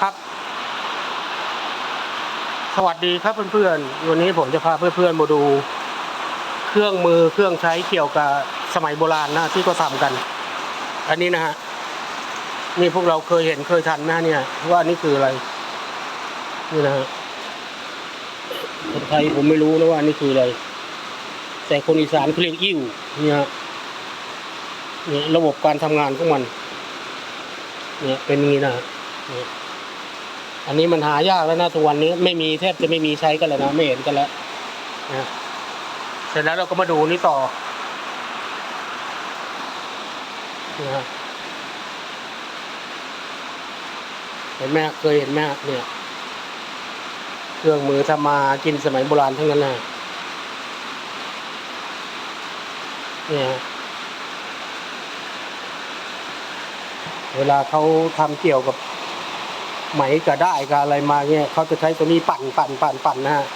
ครับ สวัสดีครับเพื่อนๆ วันนี้ผมจะพาเพื่อนๆมาดู เครื่องมือเครื่องใช้เกี่ยวกับสมัยโบราณนะที่เขาทำกัน อันนี้นะฮะนี่พวกเราเคยเห็นเคยทันนะเนี่ยว่านี่คืออะไร นี่นะฮะคนไทยผมไม่รู้นะว่านี่คืออะไร แต่คนอีสานเขาเรียกอิ่วเนี่ยเนี่ยระบบการทำงานของมัน เนี่ยเป็นอย่างนี้นะเนี่ย อันนี้มันหายากแล้วนะทุกวันนี้ไม่มีแทบจะไม่มีใช้กันแล้วนะไม่เห็นกันแล้วนะเสร็จแล้วเราก็มาดูนี่ต่อนะเห็นไหมเคยเห็นไหมเนี่ย เครื่องมือทำมากินสมัยโบราณทั้งนั้นนะเนี่ยเวลาเขาทำเกี่ยวกับ ไหมกับได้กับอะไรมาเนี่ยเขาจะใช้ตัวนี้ปั่นปั่นปั่นปั่นนะฮะ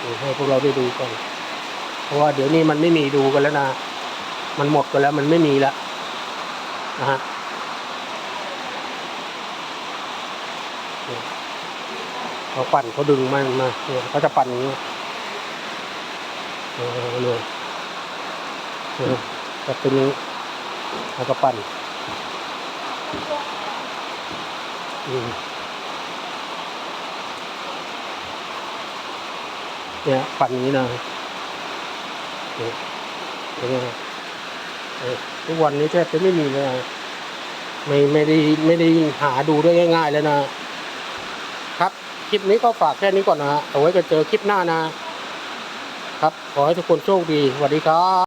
เดี๋ยวให้พวกเราได้ดูก่อนเพราะว่าเดี๋ยวนี้มันไม่มีดูกันแล้วนะ มันหมดกันแล้วมันไม่มีแล้วนะฮะเขาปั่นเขาดึงมันมาเนี่ยเขาจะปั่นอย่างนี้เออเลยเออแบบนี้แล้วก็ปั่น เนี่ยปั่นอย่างนี้นะเนี่ยเห็นไหมคทุกวันนี้แทบจะไม่มีเลยนะไม่ไม่ได้ไม่ได้หาดูได้ง่าย ๆ แล้วนะ ครับ คลิปนี้ก็ฝากแค่นี้ก่อนนะฮะเอาไว้กันเจอคลิปหน้านะ ครับ ขอให้ทุกคนโชคดีสวัสดีครับ